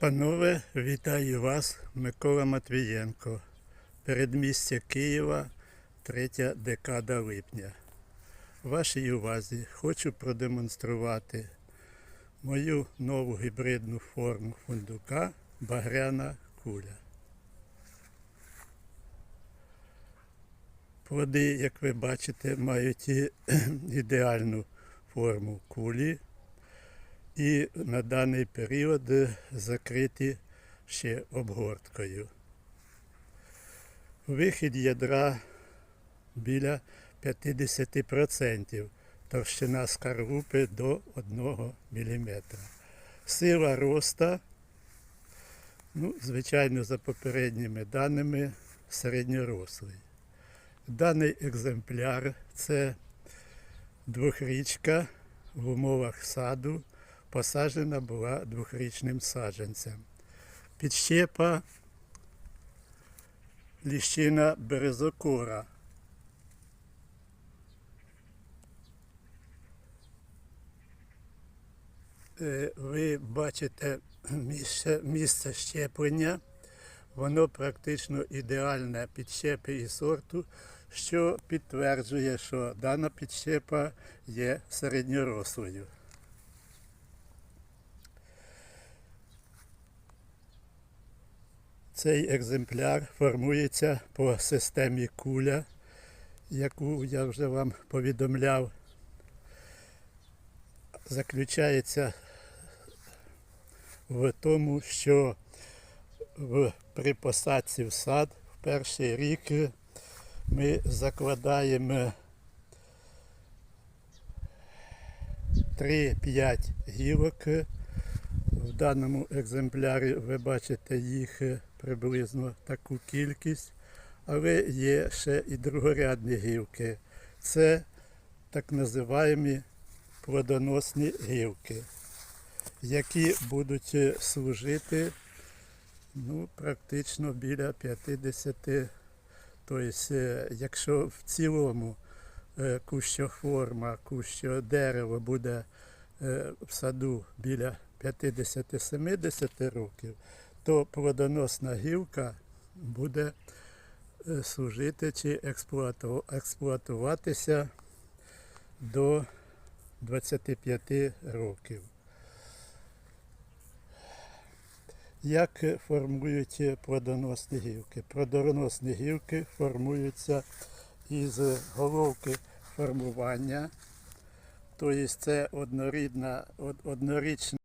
Панове, вітаю вас, Микола Матвієнко. Передмістя Києва, третя декада липня. Вашій увазі хочу продемонструвати мою нову гібридну форму фундука Багряна куля. Плоди, як ви бачите, мають ідеальну форму кулі і на даний період закриті ще обгорткою. Вихід ядра біля 50%, товщина скорлупи до 1 мм. Сила роста, ну, звичайно, за попередніми даними, середньорослий. Даний екземпляр це двохрічка в умовах саду посаджена була двохрічним саджанцем. Підщепа ліщина березокора. Е, Ви бачите місце, місце щеплення. Воно практично ідеальне підщепи і сорту, що підтверджує, що дана підщепа є середньорослою. Цей екземпляр формується по системі куля, яку я вже вам повідомляв. Заключається в тому, що в, при посадці в сад в перший рік ми закладаємо 3-5 гілок. Даному екземплярі ви бачите їх приблизно таку кількість, але є ще і другорядні гілки. Це так називаємо плодоносні гілки, які будуть служити ну, практично біля 50. Тобто, е, якщо в цілому е, кущоформа, кущодерево буде е, в саду біля 50-70 років, то плодоносна гілка буде е, служити чи експлуатуватися до 25 років. Як формують плодоносні гілки? Плодоносні гілки формуються із головки формування, тобто це однорідна, однорічна